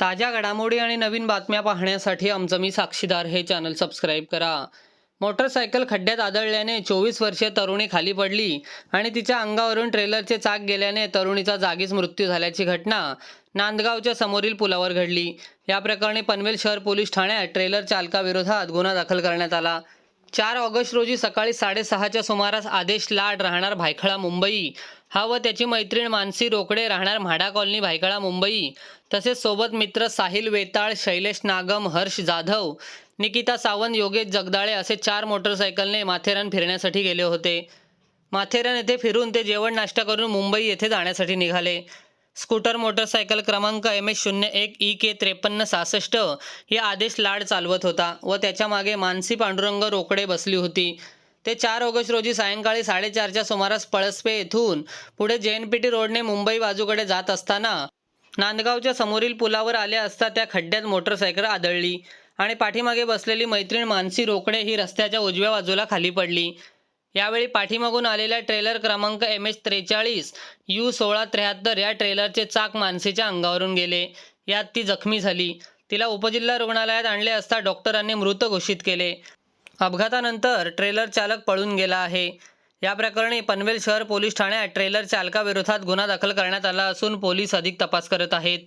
ताज्या घडामोडी आणि नवीन बातम्या पाहण्यासाठी आमचं मी साक्षीदार हे चॅनल सबस्क्राईब करा. मोटरसायकल खड्ड्यात आदळल्याने चोवीस वर्षीय तरुणी खाली पडली आणि तिच्या अंगावरून ट्रेलरचे चाक गेल्याने तरुणीचा जागीच मृत्यू झाल्याची घटना नांदगावच्या समोरील पुलावर घडली. या प्रकरणी पनवेल शहर पोलीस ठाण्यात ट्रेलर चालकाविरोधात गुन्हा दाखल करण्यात आला. चार ऑगस्ट रोजी सकाळी साडेसहाच्या सुमारास आदेश लाड राहणार भायखळा मुंबई. हा व त्याची मैत्रीण मानसी रोकडे राहणार म्हाडा कॉलनी भायखळा मुंबई. तसेच सोबत मित्र साहिल वेताळ शैलेश नागम हर्ष जाधव निकिता सावंत योगेश जगदाळे असे चार मोटरसायकलने माथेरान फिरण्यासाठी गेले होते. माथेरान येथे फिरून ते जेवण नाश्ता करून मुंबई येथे जाण्यासाठी निघाले. स्कूटर मोटरसायकल क्रमांक एम एस शून्य एक ई के त्रेपन्न सहासष्ट हे आदेश लाड चालवत होता व त्याच्यामागे मानसी पांडुरंग रोकडे बसली होती. ते चार ऑगस्ट रोजी सायंकाळी साडेचारच्या सुमारास पळसपे येथून पुढे जे एनपीटी रोडने मुंबई बाजूकडे जात असताना नांदगावच्या समोरील पुलावर आले असता त्या खड्ड्यात मोटरसायकल आदळली आणि पाठीमागे बसलेली मैत्रीण मानसी रोकडे ही रस्त्याच्या उजव्या बाजूला खाली पडली. यावेळी पाठीमागून आलेल्या ट्रेलर क्रमांक एम एच त्रेचाळीस यू सोळा त्र्याहत्तर या ट्रेलरचे चाक मानसीच्या अंगावरून गेले. यात ती जखमी झाली. तिला उपजिल्हा रुग्णालयात आणले असता डॉक्टरांनी मृत घोषित केले. अपघातानंतर ट्रेलर चालक पळून गेला आहे. या प्रकरणी पनवेल शहर पोलीस ठाण्यात ट्रेलर चालकाविरोधात गुन्हा दाखल करण्यात आला असून पोलीस अधिक तपास करत आहेत.